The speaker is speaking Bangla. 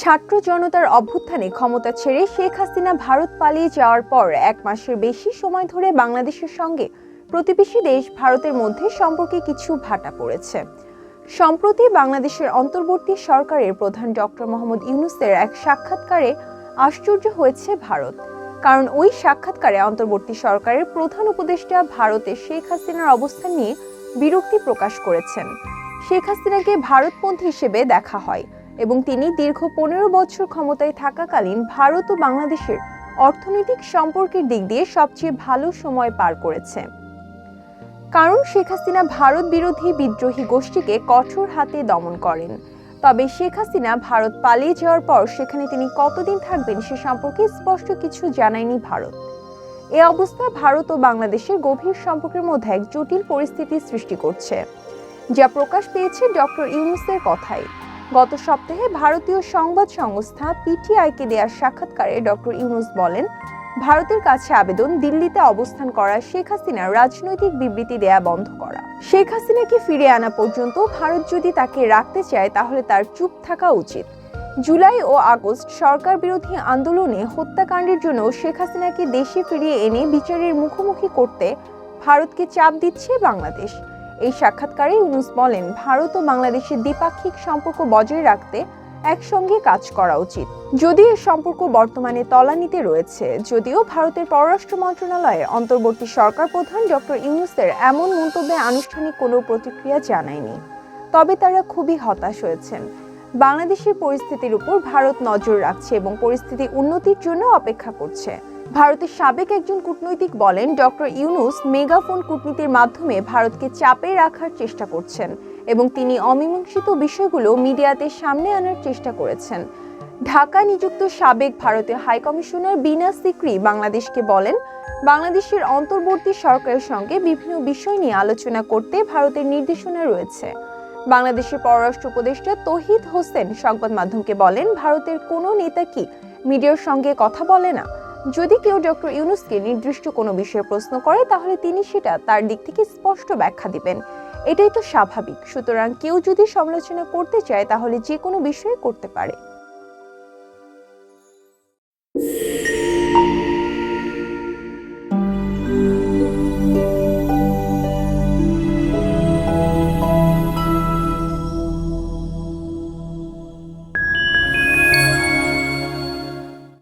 ছাত্র জনতার অভ্যুত্থানে ক্ষমতা ছেড়ে শেখ হাসিনা ভারত পালিয়ে যাওয়ার পর এক মাসের বেশি সময় ধরে বাংলাদেশের সঙ্গে প্রতিবেশী দেশ ভারতের মধ্যে সম্পর্কে কিছু ভাটা পড়েছে। সম্প্রতি বাংলাদেশের অন্তর্বর্তী সরকারের প্রধান ডক্টর মোহাম্মদ ইউনুসের এক সাক্ষাৎকারে আশ্চর্য হয়েছে ভারত। কারণ ওই সাক্ষাৎকারে অন্তর্বর্তী সরকারের প্রধান উপদেষ্টা ভারতে শেখ হাসিনার অবস্থান নিয়ে বিরক্তি প্রকাশ করেছেন। শেখ হাসিনাকে ভারতপন্থী হিসেবে দেখা হয়। এবং তিনি দীর্ঘ পনেরো বছর ক্ষমতায় থাকাকালীন ভারত ও বাংলাদেশের অর্থনৈতিক সম্পর্কের দিক দিয়ে সবচেয়ে ভালো সময় পার করেছে। কারণ শেখ হাসিনা ভারত বিরোধী বিদ্রোহী গোষ্ঠীকে কঠোর হাতে দমন করেন। তবে শেখ হাসিনা ভারত পালিয়ে যাওয়ার পর সেখানে তিনি কতদিন থাকবেন সে সম্পর্কে স্পষ্ট কিছু জানায়নি ভারত। এ অবস্থা ভারত ও বাংলাদেশের গভীর সম্পর্কের মধ্যে এক জটিল পরিস্থিতি সৃষ্টি করছে, যা প্রকাশ পেয়েছে ডক্টর ইউনুসের কথায়। গত সপ্তাহে ভারতীয় সংবাদ সংস্থা পিটিআইকে দেওয়ার সাক্ষাৎকারে ডক্টর ইউনুস বলেন, ভারতের কাছে আবেদন দিল্লিতে অবস্থান করা, শেখ হাসিনার রাজনৈতিক বিবৃতি দেয়া বন্ধ করা। শেখ হাসিনাকে ফিরে আনা পর্যন্ত ভারত যদি তাকে রাখতে চায়, তাহলে তার চুপ থাকা উচিত। জুলাই ও আগস্ট সরকার বিরোধী আন্দোলনে হত্যাকাণ্ডের জন্য শেখ হাসিনাকে দেশে ফিরিয়ে এনে বিচারের মুখোমুখি করতে ভারতকে চাপ দিচ্ছে বাংলাদেশ। এই সাক্ষাৎকারে ইউনুস বলেন, ভারত ও বাংলাদেশের দ্বিপাক্ষিক সম্পর্ক বজায় রাখতে একসঙ্গে কাজ করা উচিত। যদিও এ সম্পর্ক বর্তমানে তলানিতে রয়েছে, যদিও ভারতের পররাষ্ট্র মন্ত্রণালয়ের অন্তর্বর্তী সরকার প্রধান ডক্টর ইউনুসের এমন মন্তব্যে আনুষ্ঠানিক কোনো প্রতিক্রিয়া জানায়নি। তবে তারা খুবই হতাশ হয়েছেন। বাংলাদেশের পরিস্থিতির উপর ভারত নজর রাখছে এবং পরিস্থিতি উন্নতির জন্য অপেক্ষা করছে। ভারতের সাবেক একজন কূটনৈতিক বলেন, ডক্টর ইউনুস মেগাফোন কূটনীতির মাধ্যমে ভারতকে চাপে রাখার চেষ্টা করছেন এবং তিনি অমীমাংসিত বিষয়গুলো মিডিয়াতে সামনে আনার চেষ্টা করেছেন। ঢাকা নিযুক্ত সাবেক ভারতীয় হাইকমিশনার বিনা সিকরি বাংলাদেশকে বলেন, বাংলাদেশের অন্তর্বর্তী সরকারের সঙ্গে বিভিন্ন বিষয় নিয়ে আলোচনা করতে ভারতের নির্দেশনা রয়েছে। বাংলাদেশের পররাষ্ট্র উপদেষ্টা তহিদ হোসেন সংবাদ মাধ্যমকে বলেন, ভারতের কোনো নেতা কি মিডিয়ার সঙ্গে কথা বলে না? যদি কেউ ডক্টর ইউনুসকে নির্দিষ্ট কোনো বিষয়ে প্রশ্ন করে, তাহলে তিনি সেটা তার দিক থেকে স্পষ্ট ব্যাখ্যা দিবেন। এটাই তো স্বাভাবিক। সুতরাং কেউ যদি সমালোচনা করতে চায়, তাহলে যে কোনো বিষয়ে করতে পারে।